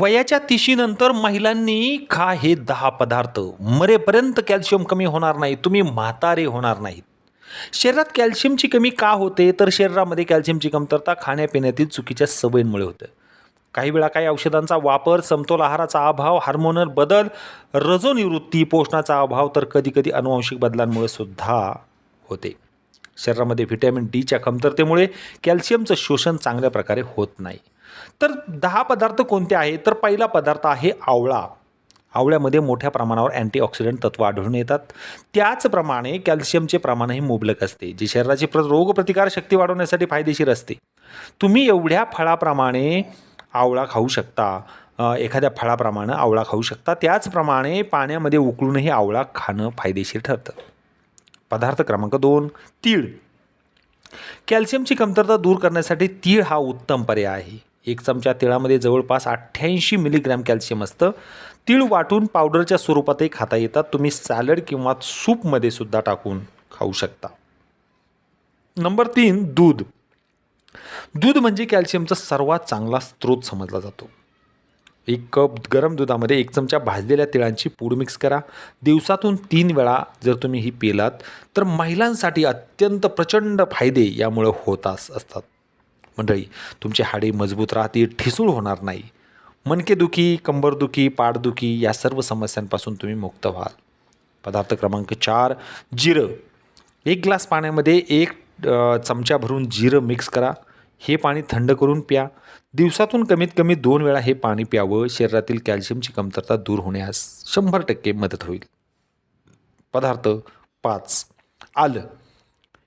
वयाच्या तिशीनंतर महिलांनी खा हे दहा पदार्थ. मरेपर्यंत कॅल्शियम कमी होणार नाही तुम्ही म्हातारे होणार नाहीत. शरीरात कॅल्शियमची कमी का होते? तर शरीरामध्ये कॅल्शियमची कमतरता खाण्यापिण्यातील चुकीच्या सवयींमुळे होतं. काही वेळा काही औषधांचा वापर समतोल आहाराचा अभाव हार्मोनल बदल रजोनिवृत्ती पोषणाचा अभाव तर कधीकधी अनुवांशिक बदलांमुळे सुद्धा होते. शरीरामध्ये व्हिटॅमिन डीच्या कमतरतेमुळे कॅल्शियमचं शोषण चांगल्या प्रकारे होत नाही. तर दहा पदार्थ कोणते आहेत तर पहिला पदार्थ आहे आवळा. आवळ्यामध्ये मोठ्या प्रमाणावर अँटीऑक्सिडंट तत्व आढळून येतात. त्याचप्रमाणे कॅल्शियमचे प्रमाणही मुबलक असते जे शरीराची प्र रोगप्रतिकार शक्ती वाढवण्यासाठी फायदेशीर असते. तुम्ही एवढ्या फळाप्रमाणे आवळा खाऊ शकता एखाद्या फळाप्रमाणे आवळा खाऊ शकता. त्याचप्रमाणे पाण्यामध्ये उकळूनही आवळा खाणं फायदेशीर ठरतं. पदार्थ क्रमांक दोन तीळ. कॅल्शियमची कमतरता दूर करण्यासाठी तीळ हा उत्तम पर्याय आहे. एक चमचा तिळामध्ये जवळपास अठ्ठ्याऐंशी मिलीग्रॅम कॅल्शियम असतं. तीळ वाटून पावडरच्या स्वरूपातही खाता येतात. तुम्ही सॅलड किंवा सूपमध्ये सुद्धा टाकून खाऊ शकता. नंबर तीन दूध. दूध म्हणजे कॅल्शियमचा सर्वात चांगला स्रोत समजला जातो. एक कप गरम दुधामध्ये एक चमचा भाजलेल्या तिळांची पूड मिक्स करा. दिवसातून तीन वेळा जर तुम्ही ही पिलात तर महिलांसाठी अत्यंत प्रचंड फायदे यामुळे होत अस- असतात. मंडळी तुमची हाडे मजबूत राहतील ठिसूळ होणार नाही. मणकेदुखी कंबरदुखी पाठदुखी या सर्व समस्यांपासून तुम्ही मुक्त व्हाल. पदार्थ क्रमांक चार जिरं. एक ग्लास पाण्यामध्ये एक चमचा भरून जिरं मिक्स करा. हे पाणी थंड करून प्या. दिवसातून कमीत कमी दोन वेळा हे पाणी प्यावं. शरीरातील कॅल्शियमची कमतरता दूर होण्यास शंभर टक्के मदत होईल. पदार्थ पाच. आलं.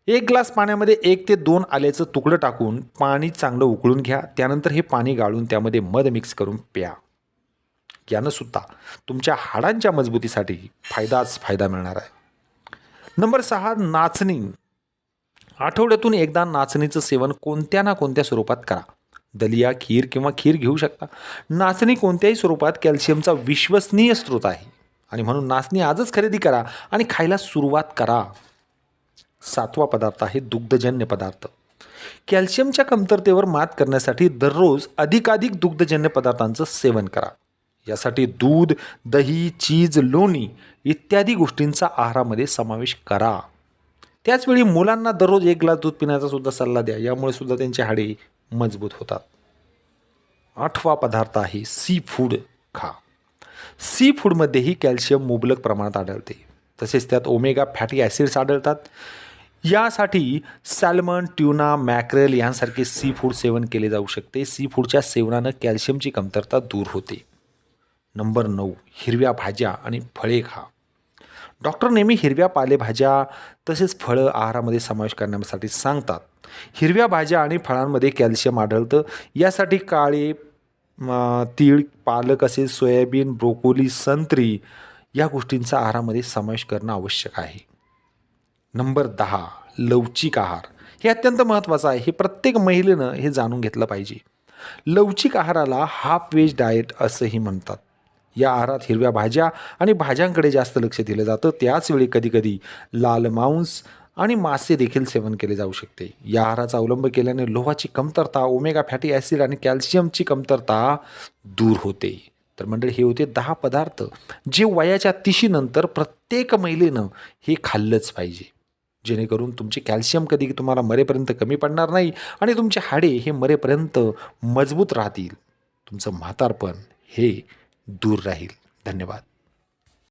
एक ग्लास पाण्यामध्ये एक ते दोन आल्याचं तुकडं टाकून पाणी चांगलं उकळून घ्या. त्यानंतर हे पाणी गाळून त्यामध्ये मध मिक्स करून प्या. यानं सुद्धा तुमच्या हाडांच्या मजबूतीसाठी फायदाच फायदा मिळणार आहे. नंबर सहा नाचणी. आठवड्यातून एकदा नाचणीचं सेवन कोणत्या ना कोणत्या स्वरूपात करा. दलिया खीर किंवा खीर घेऊ शकता. नाचणी कोणत्याही स्वरूपात कॅल्शियमचा विश्वसनीय स्रोत आहे. आणि म्हणून नाचणी आजच खरेदी करा आणि खायला सुरुवात करा. सातवा पदार्थ आहे दुग्धजन्य पदार्थ. कॅल्शियमच्या कमतरतेवर मात करण्यासाठी दररोज अधिकाधिक दुग्धजन्य पदार्थांचं सेवन करा. यासाठी दूध दही चीज लोणी इत्यादी गोष्टींचा आहारामध्ये समावेश करा. त्याचवेळी मुलांना दररोज एक ग्लास दूध पिण्याचा सुद्धा सल्ला द्या. यामुळे सुद्धा त्यांचे हाडे मजबूत होतात. आठवा पदार्थ आहे सी फूड खा. सी फूडमध्येही कॅल्शियम मुबलक प्रमाणात आढळते. तसेच त्यात ओमेगा फॅटी ॲसिड्स आढळतात. यासाठी सॅल्मन ट्युना मॅक्रेल यांसारखे सी फूड सेवन केले जाऊ शकते. सी फूडच्या सेवनानं कॅल्शियमची कमतरता दूर होते. नंबर नऊ हिरव्या भाज्या आणि फळे खा. डॉक्टर नेहमी हिरव्या पालेभाज्या तसेच फळं आहारामध्ये समावेश करण्यासाठी सांगतात. हिरव्या भाज्या आणि फळांमध्ये कॅल्शियम आढळतं. यासाठी काळे तीळ पालक असेल सोयाबीन ब्रोकोली संत्री या गोष्टींचा आहारामध्ये समावेश करणं आवश्यक आहे. नंबर दहा लवचिक आहार. हे अत्यंत महत्त्वाचं आहे. हे प्रत्येक महिलेनं हे जाणून घेतलं पाहिजे. लवचिक आहाराला हाफ वेज डाएट असंही म्हणतात. या आहारात हिरव्या भाज्या आणि भाज्यांकडे जास्त लक्ष दिलं जातं. त्याचवेळी कधीकधी लाल मांस आणि मासे देखील सेवन केले जाऊ शकते. या आहाराचा अवलंब केल्याने लोहाची कमतरता ओमेगा फॅटी ॲसिड आणि कॅल्शियमची कमतरता दूर होते. तर मंडळी हे होते दहा पदार्थ जे वयाच्या तिशीनंतर प्रत्येक महिलेनं हे खाल्लंच पाहिजे. जेणेकरून तुमचे कॅल्शियम कधी तुम्हाला मरेपर्यंत कमी पडणार नाही आणि तुमचे हाडे हे मरेपर्यंत मजबूत राहतील. तुमचं म्हातारपण हे दूर राहील. धन्यवाद.